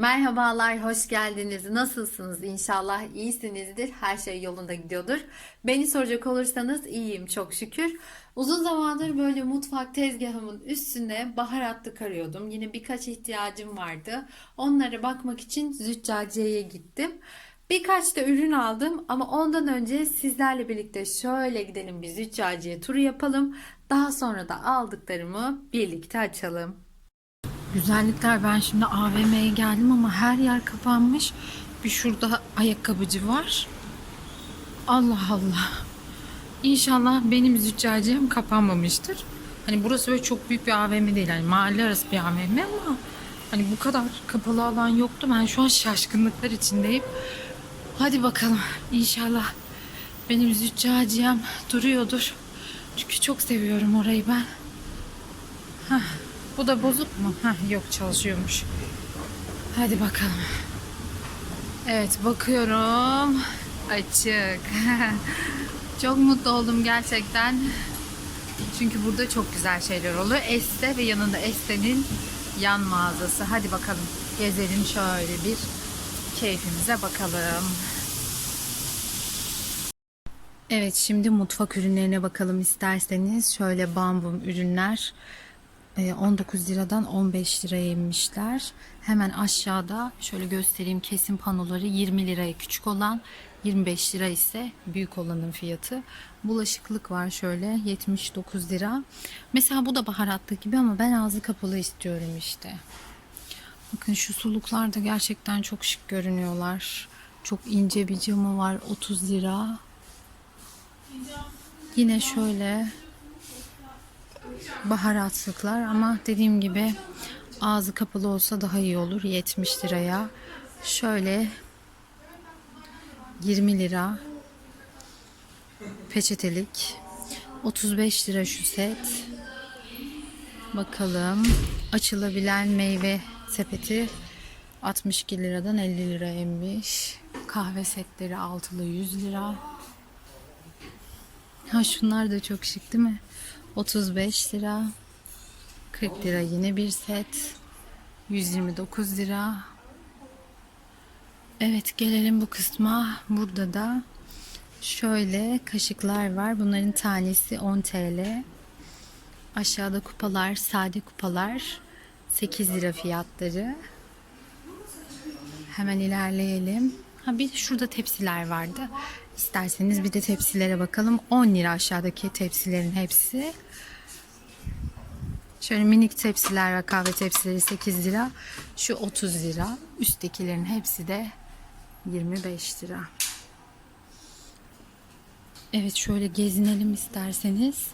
Merhabalar, hoş geldiniz. Nasılsınız? İnşallah iyisinizdir. Her şey yolunda gidiyordur. Beni soracak olursanız iyiyim çok şükür. Uzun zamandır böyle mutfak tezgahımın üstüne baharatlık arıyordum. Yine birkaç ihtiyacım vardı. Onlara bakmak için züccaciyeye gittim. Birkaç da ürün aldım ama ondan önce sizlerle birlikte şöyle gidelim bir züccaciye turu yapalım. Daha sonra da aldıklarımı birlikte açalım. Güzellikler ben şimdi AVM'ye geldim ama her yer kapanmış. Bir şurada ayakkabıcı var. Allah Allah. İnşallah benim züccaciyem kapanmamıştır. Hani burası böyle çok büyük bir AVM değil. Yani mahalle arası bir AVM ama hani bu kadar kapalı alan yoktu. Ben şu an şaşkınlıklar içindeyim. Hadi bakalım. İnşallah benim züccaciyem duruyordur. Çünkü çok seviyorum orayı ben. Hah. Bu da bozuk mu? Heh, yok çalışıyormuş. Hadi bakalım. Evet bakıyorum. Açık. çok mutlu oldum gerçekten. Çünkü burada çok güzel şeyler oluyor. Este ve yanında Este'nin yan mağazası. Hadi bakalım gezelim şöyle bir keyfimize bakalım. Evet şimdi mutfak ürünlerine bakalım isterseniz. Şöyle bambum ürünler. E, 19 liradan 15 liraya inmişler. Hemen aşağıda şöyle göstereyim kesim panoları 20 liraya küçük olan 25 lira ise büyük olanın fiyatı. Bulaşıklık var şöyle 79 lira. Mesela bu da baharatlık gibi ama ben ağzı kapalı istiyorum işte. Bakın şu suluklar da gerçekten çok şık görünüyorlar. Çok ince bir camı var 30 lira. Yine şöyle baharatlıklar ama dediğim gibi ağzı kapalı olsa daha iyi olur 70 liraya. Şöyle 20 lira peçetelik 35 lira şu set. Bakalım açılabilen meyve sepeti 62 liradan 50 lira inmiş. Kahve setleri altılı 100 lira. Ha şunlar da çok şık değil mi? 35 lira. 40 lira yine bir set. 129 lira. Evet gelelim bu kısma. Burada da şöyle kaşıklar var. Bunların tanesi 10 TL. Aşağıda kupalar, sade kupalar 8 lira fiyatları. Hemen ilerleyelim. Ha bir şurada tepsiler vardı. İsterseniz bir de tepsilere bakalım. 10 lira aşağıdaki tepsilerin hepsi. Şöyle minik tepsiler ve kahve tepsileri 8 lira. Şu 30 lira. Üsttekilerin hepsi de 25 lira. Evet şöyle gezinelim isterseniz.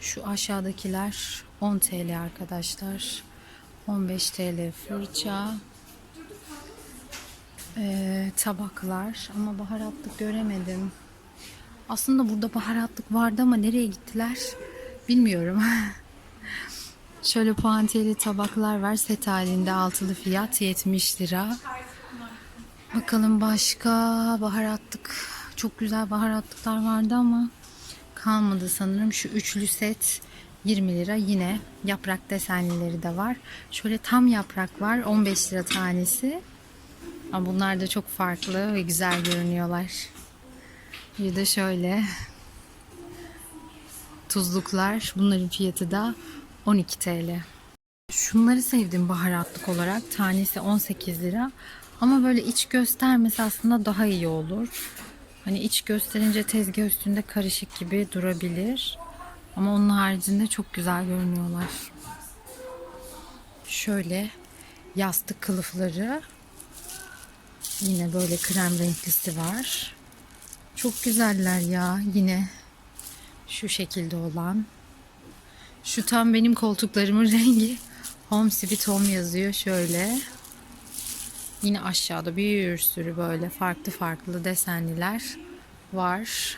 Şu aşağıdakiler 10 TL arkadaşlar. 15 TL fırça. Ee, tabaklar ama baharatlık göremedim. Aslında burada baharatlık vardı ama nereye gittiler bilmiyorum. Şöyle puantiyeli tabaklar var. Set halinde altılı fiyat 70 lira. Bakalım başka baharatlık. Çok güzel baharatlıklar vardı ama kalmadı sanırım. Şu üçlü set 20 lira yine yaprak desenlileri de var. Şöyle tam yaprak var 15 lira tanesi. Ama bunlar da çok farklı ve güzel görünüyorlar. Bir de şöyle tuzluklar. Bunların fiyatı da 12 TL. Şunları sevdim baharatlık olarak. Tanesi 18 lira. Ama böyle iç göstermesi aslında daha iyi olur. Hani iç gösterince tezgah üstünde karışık gibi durabilir. Ama onun haricinde çok güzel görünüyorlar. Şöyle yastık kılıfları. Yine böyle krem renklisi var. Çok güzeller ya yine. Şu şekilde olan. Şu tam benim koltuklarımın rengi. Home Sweet Home yazıyor şöyle. Yine aşağıda bir sürü böyle farklı farklı desenliler var.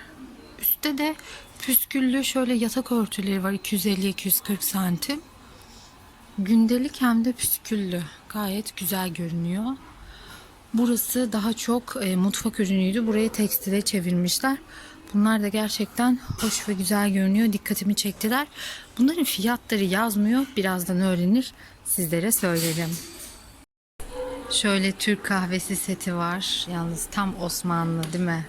Üstte de püsküllü şöyle yatak örtüleri var 250-240 santim. Gündelik hem de püsküllü. Gayet güzel görünüyor. Burası daha çok e, mutfak ürünüydü. Burayı tekstile çevirmişler. Bunlar da gerçekten hoş ve güzel görünüyor. Dikkatimi çektiler. Bunların fiyatları yazmıyor. Birazdan öğrenir. Sizlere söylerim. Şöyle Türk kahvesi seti var. Yalnız tam Osmanlı değil mi?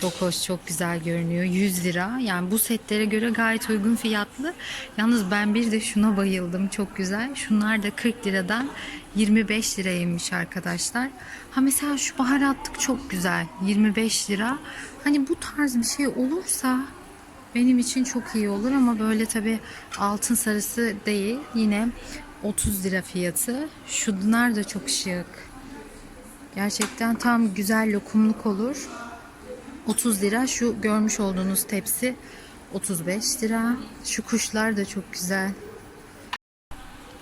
Çok hoş, çok güzel görünüyor. 100 lira. Yani bu setlere göre gayet uygun fiyatlı. Yalnız ben bir de şuna bayıldım. Çok güzel. Şunlar da 40 liradan 25 liraymış arkadaşlar. Ha mesela şu baharatlık çok güzel. 25 lira. Hani bu tarz bir şey olursa benim için çok iyi olur ama böyle tabi altın sarısı değil. Yine 30 lira fiyatı. Şunlar da çok şık. Gerçekten tam güzel lokumluk olur. 30 lira. Şu görmüş olduğunuz tepsi 35 lira. Şu kuşlar da çok güzel.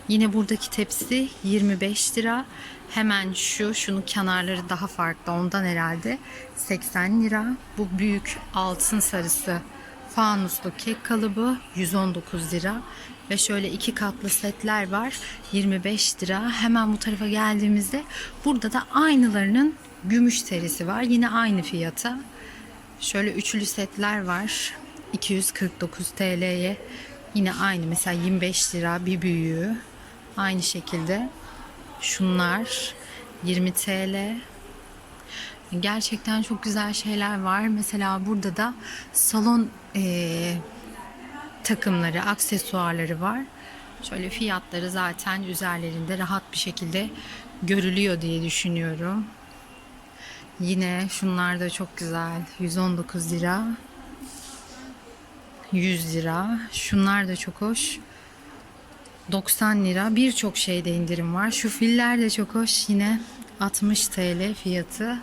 Yine buradaki tepsi 25 lira. Hemen şu, şunun kenarları daha farklı ondan herhalde 80 lira. Bu büyük altın sarısı fanuslu kek kalıbı 119 lira. Ve şöyle iki katlı setler var 25 lira. Hemen bu tarafa geldiğimizde burada da aynılarının gümüş serisi var. Yine aynı fiyata. Şöyle üçlü setler var. 249 TL'ye. Yine aynı mesela 25 lira bir büyüğü. Aynı şekilde. Şunlar 20 TL. Gerçekten çok güzel şeyler var. Mesela burada da salon eee, takımları, aksesuarları var. Şöyle fiyatları zaten üzerlerinde rahat bir şekilde görülüyor diye düşünüyorum. Yine şunlar da çok güzel. 119 lira. 100 lira. Şunlar da çok hoş. 90 lira. Birçok şeyde indirim var. Şu filler de çok hoş. Yine 60 TL fiyatı.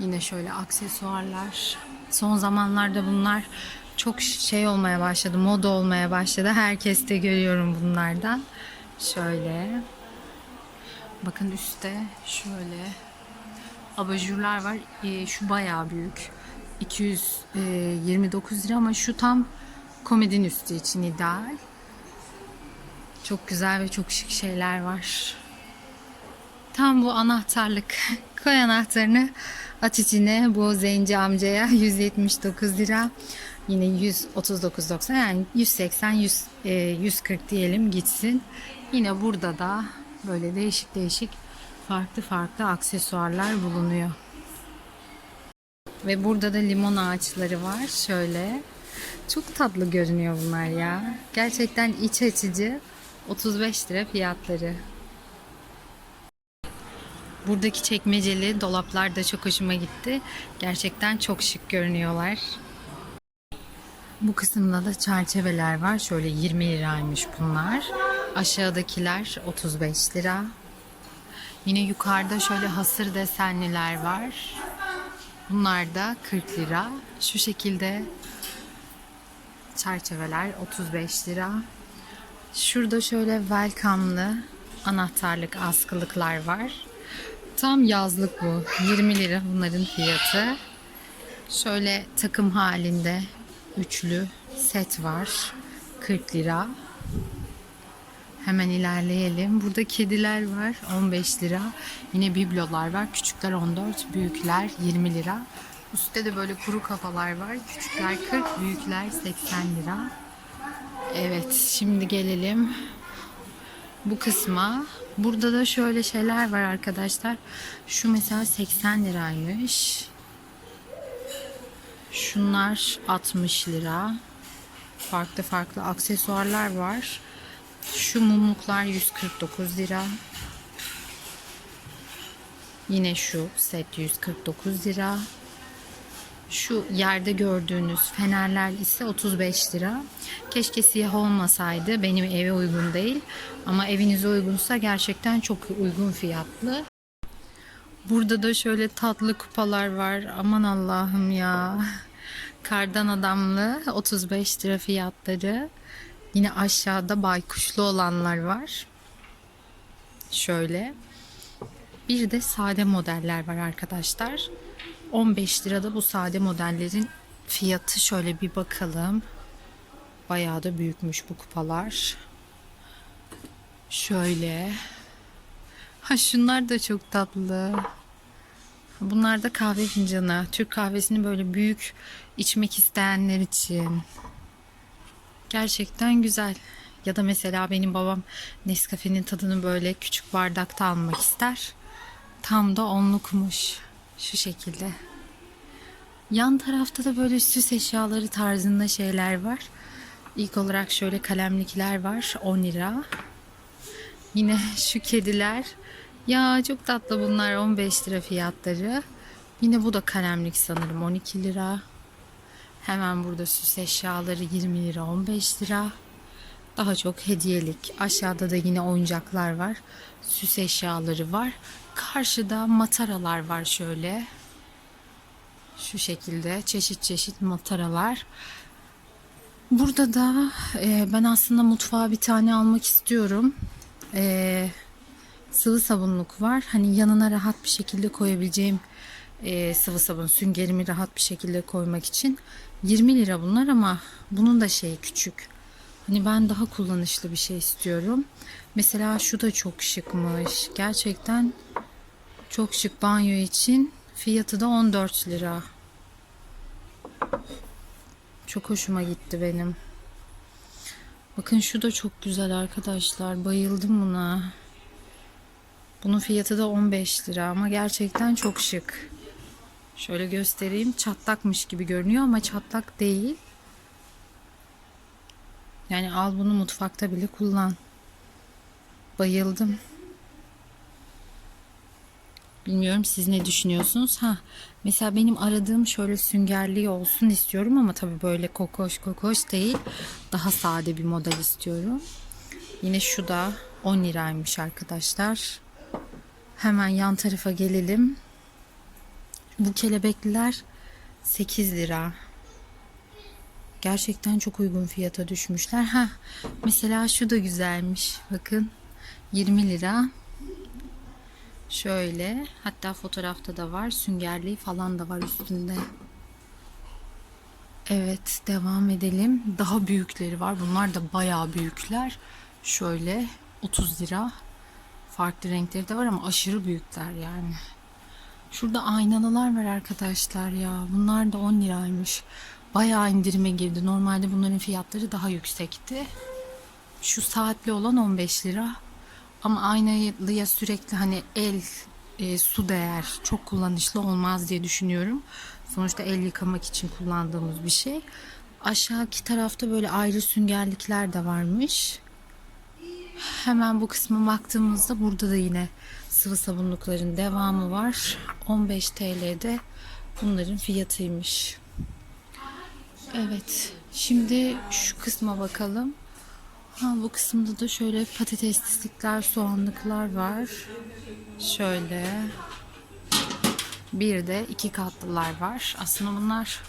Yine şöyle aksesuarlar. Son zamanlarda bunlar çok şey olmaya başladı. Moda olmaya başladı. Herkeste görüyorum bunlardan. Şöyle. Bakın üstte şöyle abajurlar var. Ee, şu bayağı büyük. 229 lira ama şu tam komedin üstü için ideal. Çok güzel ve çok şık şeyler var. Tam bu anahtarlık. Koy anahtarını at içine bu zenci amcaya 179 lira. Yine 139.90 yani 180 100, e, 140 diyelim gitsin. Yine burada da böyle değişik değişik farklı farklı aksesuarlar bulunuyor. Ve burada da limon ağaçları var. Şöyle. Çok tatlı görünüyor bunlar ya. Gerçekten iç açıcı. 35 lira fiyatları. Buradaki çekmeceli dolaplar da çok hoşuma gitti. Gerçekten çok şık görünüyorlar. Bu kısımda da çerçeveler var. Şöyle 20 liraymış bunlar. Aşağıdakiler 35 lira. Yine yukarıda şöyle hasır desenliler var. Bunlar da 40 lira. Şu şekilde çerçeveler 35 lira. Şurada şöyle welcome'lı anahtarlık askılıklar var. Tam yazlık bu. 20 lira bunların fiyatı. Şöyle takım halinde üçlü set var. 40 lira. Hemen ilerleyelim. Burada kediler var 15 lira. Yine biblolar var. Küçükler 14, büyükler 20 lira. Üstte de böyle kuru kafalar var. Küçükler 40, büyükler 80 lira. Evet, şimdi gelelim bu kısma. Burada da şöyle şeyler var arkadaşlar. Şu mesela 80 liraymış. Şunlar 60 lira. Farklı farklı aksesuarlar var. Şu mumluklar 149 lira. Yine şu set 149 lira. Şu yerde gördüğünüz fenerler ise 35 lira. Keşke siyah olmasaydı. Benim eve uygun değil. Ama evinize uygunsa gerçekten çok uygun fiyatlı. Burada da şöyle tatlı kupalar var. Aman Allah'ım ya. Kardan adamlı 35 lira fiyatları. Yine aşağıda baykuşlu olanlar var. Şöyle. Bir de sade modeller var arkadaşlar. 15 lirada bu sade modellerin fiyatı şöyle bir bakalım. Bayağı da büyükmüş bu kupalar. Şöyle. Ha şunlar da çok tatlı. Bunlar da kahve fincanı. Türk kahvesini böyle büyük içmek isteyenler için. Gerçekten güzel. Ya da mesela benim babam Nescafe'nin tadını böyle küçük bardakta almak ister. Tam da onlukmuş. Şu şekilde. Yan tarafta da böyle süs eşyaları tarzında şeyler var. İlk olarak şöyle kalemlikler var 10 lira. Yine şu kediler. Ya çok tatlı bunlar 15 lira fiyatları. Yine bu da kalemlik sanırım 12 lira. Hemen burada süs eşyaları 20 lira 15 lira. Daha çok hediyelik. Aşağıda da yine oyuncaklar var. Süs eşyaları var. Karşıda mataralar var şöyle. Şu şekilde çeşit çeşit mataralar. Burada da e, ben aslında mutfağa bir tane almak istiyorum. E, sıvı sabunluk var. Hani yanına rahat bir şekilde koyabileceğim e, sıvı sabun süngerimi rahat bir şekilde koymak için 20 lira bunlar ama bunun da şeyi küçük. Hani ben daha kullanışlı bir şey istiyorum. Mesela şu da çok şıkmış. Gerçekten çok şık banyo için. Fiyatı da 14 lira. Çok hoşuma gitti benim. Bakın şu da çok güzel arkadaşlar. Bayıldım buna. Bunun fiyatı da 15 lira ama gerçekten çok şık. Şöyle göstereyim. Çatlakmış gibi görünüyor ama çatlak değil. Yani al bunu mutfakta bile kullan. Bayıldım. Bilmiyorum siz ne düşünüyorsunuz? Ha, mesela benim aradığım şöyle süngerli olsun istiyorum ama tabii böyle kokoş kokoş değil. Daha sade bir model istiyorum. Yine şu da 10 liraymış arkadaşlar. Hemen yan tarafa gelelim. Bu kelebekliler 8 lira. Gerçekten çok uygun fiyata düşmüşler. Ha, mesela şu da güzelmiş. Bakın 20 lira. Şöyle hatta fotoğrafta da var süngerliği falan da var üstünde. Evet devam edelim. Daha büyükleri var. Bunlar da bayağı büyükler. Şöyle 30 lira. Farklı renkleri de var ama aşırı büyükler yani. Şurada aynalılar var arkadaşlar ya. Bunlar da 10 liraymış. Bayağı indirime girdi. Normalde bunların fiyatları daha yüksekti. Şu saatli olan 15 lira. Ama aynaya sürekli hani el e, su değer çok kullanışlı olmaz diye düşünüyorum. Sonuçta el yıkamak için kullandığımız bir şey. Aşağıki tarafta böyle ayrı süngerlikler de varmış. Hemen bu kısma baktığımızda burada da yine sıvı sabunlukların devamı var. 15 TL'de bunların fiyatıymış. Evet. Şimdi şu kısma bakalım. Ha, bu kısımda da şöyle patateslikler, soğanlıklar var. Şöyle. Bir de iki katlılar var. Aslında bunlar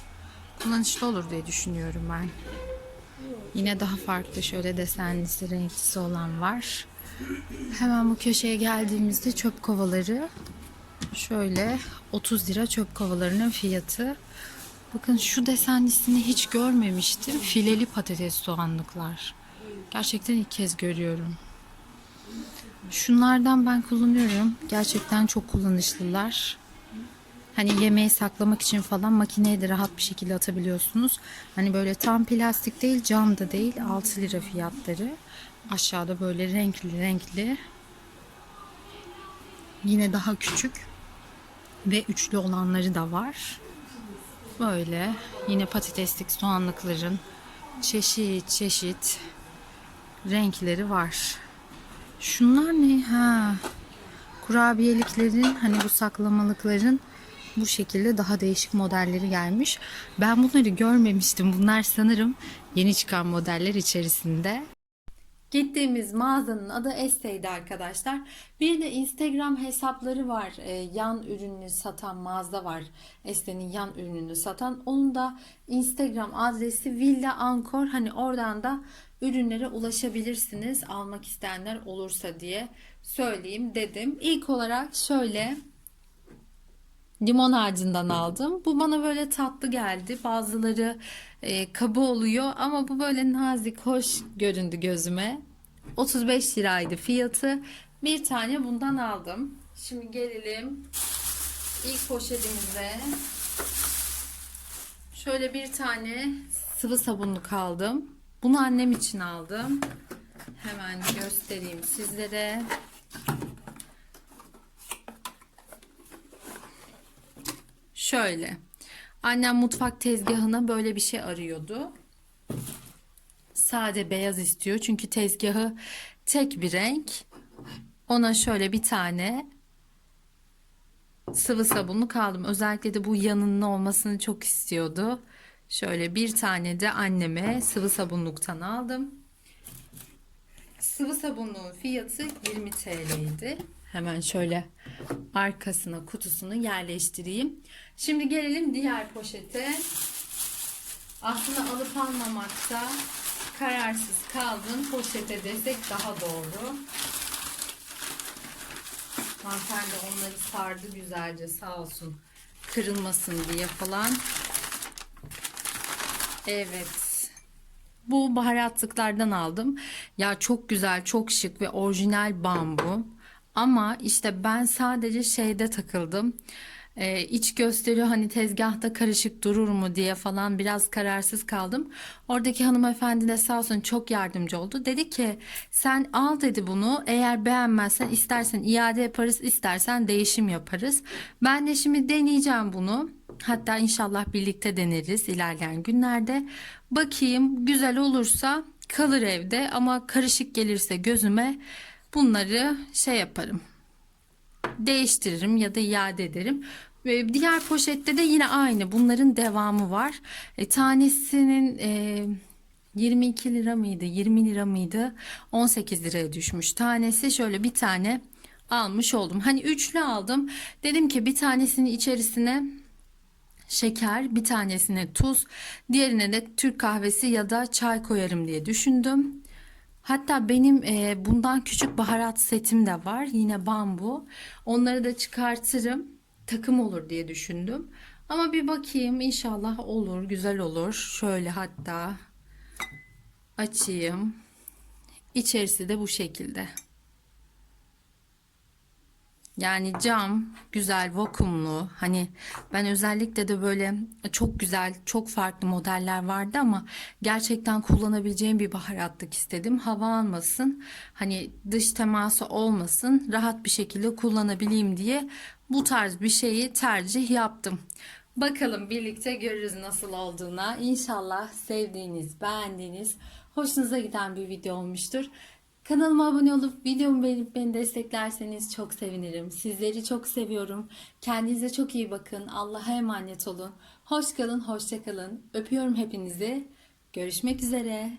kullanışlı olur diye düşünüyorum ben. Yine daha farklı şöyle desenlisi, renklisi olan var. Hemen bu köşeye geldiğimizde çöp kovaları. Şöyle 30 lira çöp kovalarının fiyatı. Bakın şu desenlisini hiç görmemiştim. Fileli patates soğanlıklar. Gerçekten ilk kez görüyorum. Şunlardan ben kullanıyorum. Gerçekten çok kullanışlılar. Hani yemeği saklamak için falan makineye de rahat bir şekilde atabiliyorsunuz. Hani böyle tam plastik değil, cam da değil. 6 lira fiyatları. Aşağıda böyle renkli renkli. Yine daha küçük ve üçlü olanları da var. Böyle yine patateslik soğanlıkların çeşit çeşit renkleri var. Şunlar ne? Ha. Kurabiyeliklerin hani bu saklamalıkların bu şekilde daha değişik modelleri gelmiş. Ben bunları görmemiştim. Bunlar sanırım yeni çıkan modeller içerisinde. Gittiğimiz mağazanın adı Este'ydi arkadaşlar. Bir de Instagram hesapları var. Ee, yan ürünü satan mağaza var. Este'nin yan ürününü satan. Onun da Instagram adresi Villa Ankor. Hani oradan da ürünlere ulaşabilirsiniz. Almak isteyenler olursa diye söyleyeyim dedim. İlk olarak şöyle limon ağacından aldım. Bu bana böyle tatlı geldi. Bazıları e, kaba oluyor ama bu böyle nazik, hoş göründü gözüme. 35 liraydı fiyatı. Bir tane bundan aldım. Şimdi gelelim ilk poşetimize şöyle bir tane sıvı sabunluk aldım. Bunu annem için aldım. Hemen göstereyim sizlere. Şöyle. Annem mutfak tezgahına böyle bir şey arıyordu. Sade beyaz istiyor. Çünkü tezgahı tek bir renk. Ona şöyle bir tane sıvı sabunluk aldım. Özellikle de bu yanının olmasını çok istiyordu. Şöyle bir tane de anneme sıvı sabunluktan aldım. Sıvı sabunluğun fiyatı 20 TL'ydi. Hemen şöyle arkasına kutusunu yerleştireyim. Şimdi gelelim diğer poşete. Aslında alıp almamakta kararsız kaldım. Poşete desek daha doğru. Hanımefendi onları sardı güzelce sağ olsun. Kırılmasın diye falan. Evet. Bu baharatlıklardan aldım. Ya çok güzel, çok şık ve orijinal bambu. Ama işte ben sadece şeyde takıldım. Ee, iç gösteriyor hani tezgahta karışık durur mu diye falan biraz kararsız kaldım. Oradaki hanımefendi de sağ olsun çok yardımcı oldu. Dedi ki sen al dedi bunu eğer beğenmezsen istersen iade yaparız istersen değişim yaparız. Ben de şimdi deneyeceğim bunu. Hatta inşallah birlikte deneriz ilerleyen günlerde. Bakayım güzel olursa kalır evde ama karışık gelirse gözüme bunları şey yaparım değiştiririm ya da iade ederim. Ve diğer poşette de yine aynı. Bunların devamı var. E, tanesinin e, 22 lira mıydı? 20 lira mıydı? 18 liraya düşmüş. Tanesi şöyle bir tane almış oldum. Hani üçlü aldım. Dedim ki bir tanesini içerisine şeker, bir tanesine tuz, diğerine de Türk kahvesi ya da çay koyarım diye düşündüm. Hatta benim e, bundan küçük baharat setim de var. Yine bambu. Onları da çıkartırım. Takım olur diye düşündüm. Ama bir bakayım inşallah olur, güzel olur. Şöyle hatta açayım. İçerisi de bu şekilde. Yani cam güzel vakumlu hani ben özellikle de böyle çok güzel çok farklı modeller vardı ama gerçekten kullanabileceğim bir baharatlık istedim hava almasın hani dış teması olmasın rahat bir şekilde kullanabileyim diye bu tarz bir şeyi tercih yaptım. Bakalım birlikte görürüz nasıl olduğuna. İnşallah sevdiğiniz, beğendiğiniz, hoşunuza giden bir video olmuştur. Kanalıma abone olup videomu beğenip beni desteklerseniz çok sevinirim. Sizleri çok seviyorum. Kendinize çok iyi bakın. Allah'a emanet olun. Hoş kalın, hoşça kalın. Öpüyorum hepinizi. Görüşmek üzere.